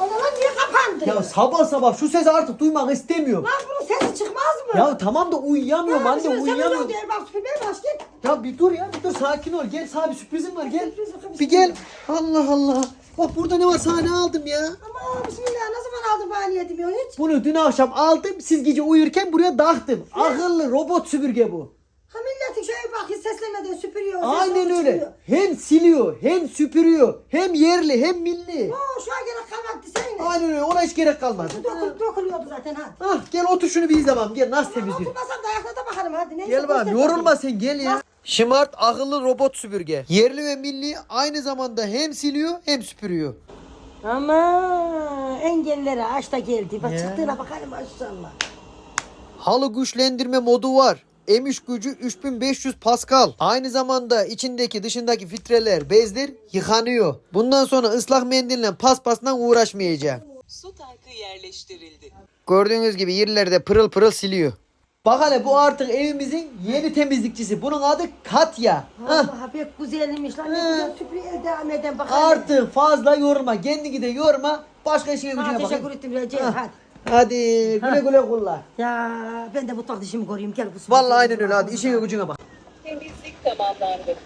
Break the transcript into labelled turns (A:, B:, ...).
A: Lan niye kapandı?
B: Ya sabah sabah şu sesi artık duymak istemiyorum.
A: Lan bunun sesi çıkmaz mı?
B: Ya tamam da uyuyamıyorum anne uyuyamıyorum.
A: Diğer bak süpürmeye baş git.
B: Ya bir dur ya bir dur sakin ol. Gel sana bir sürprizim var gel.
A: Sürpriz
B: Bir gel. Allah Allah. Bak burada ne var sana ne aldım ya.
A: Ama bismillah ne zaman aldın bana yedim ya hiç?
B: Bunu dün akşam aldım. Siz gece uyurken buraya taktım. Akıllı robot süpürge bu.
A: Ha milletin şöyle bak hiç seslemeden süpürüyor.
B: Aynen öyle.
A: çıkıyor.
B: Hem siliyor, hem süpürüyor, hem yerli, hem milli.
A: Oo şu an gerek kalmadı desene.
B: Aynen öyle. Ona hiç gerek kalmadı.
A: Dokul, dokuluyordu zaten ha.
B: Ah gel otur şunu bir izle bakalım. Gel nasıl temizliyor.
A: oturmasam da ayakta da bakarım hadi. Neyse,
B: Gel
A: göster
B: yorulma sen gel ya. Smart akıllı robot süpürge. Yerli ve milli aynı zamanda hem siliyor hem süpürüyor.
A: Ama engellere aç da geldi. Bak çıktığına bakalım maşallah.
B: Halı güçlendirme modu var. Emiş gücü 3500 Pascal. Aynı zamanda içindeki dışındaki filtreler, bezler yıkanıyor. Bundan sonra ıslak mendille paspasla uğraşmayacağım.
C: Su tankı yerleştirildi.
B: Gördüğünüz gibi yerlerde pırıl pırıl siliyor. Bak hele bu artık evimizin yeni temizlikçisi. Bunun adı Katya. Hah.
A: Allah pek güzelmiş lan. Ne güzel süpürüyor devam eden bakalım.
B: Artık fazla yorma. Kendini de yorma. Başka işine
A: Ha,
B: gücüne
A: teşekkür
B: bak.
A: ettim Recep
B: Ha.
A: hadi.
B: Hadi güle güle kullan.
A: Ya ben de mutfak dişimi koruyayım gel bu
B: Vallahi aynen öyle hadi işine gücüne bak.
C: Temizlik tamamlandı.